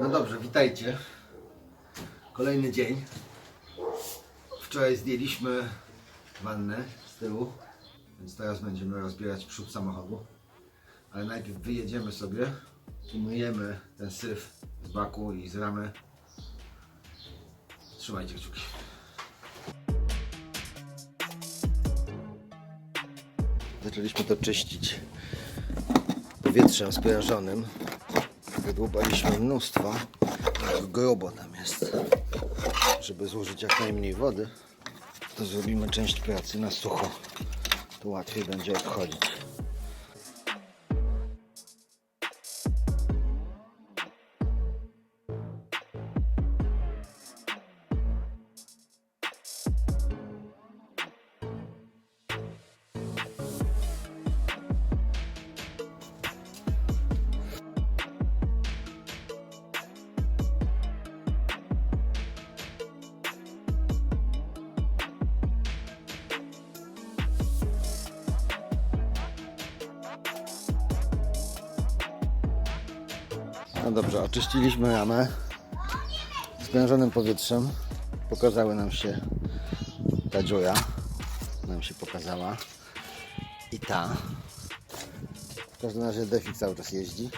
No dobrze, witajcie. Kolejny dzień. Wczoraj zdjęliśmy wannę z tyłu, więc teraz będziemy rozbierać przód samochodu. Ale najpierw wyjedziemy sobie, umyjemy ten syf z baku i z ramy. Trzymajcie kciuki. Zaczęliśmy to czyścić powietrzem sprężonym. Wydłubaliśmy mnóstwo. Grubo tam jest. Żeby zużyć jak najmniej wody, to zrobimy część pracy na sucho. To łatwiej będzie odchodzić. No dobrze, oczyściliśmy ramę sprężonym powietrzem. Pokazały nam się ta dziura. Nam się pokazała. I ta. W każdym razie defik cały czas jeździ.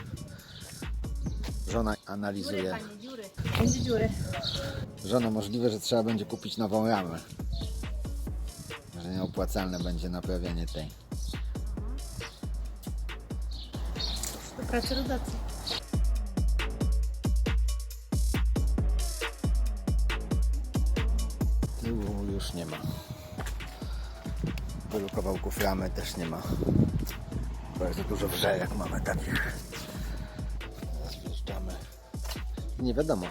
Żona analizuje. Dziury. Będzie dziury. Żona możliwe, że trzeba będzie kupić nową ramę. Że nieopłacalne będzie naprawianie tej. Do pracy rodacy. Już nie ma. Wielu kawałków ramy też nie ma. Bardzo dużo wrze, jak mamy takich. Teraz wjeżdżamy. Nie wiadomo,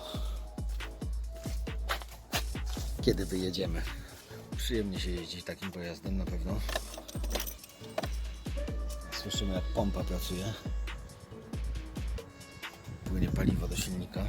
kiedy wyjedziemy. Przyjemnie się jeździć takim pojazdem na pewno. Słyszymy, jak pompa pracuje. Płynie paliwo do silnika.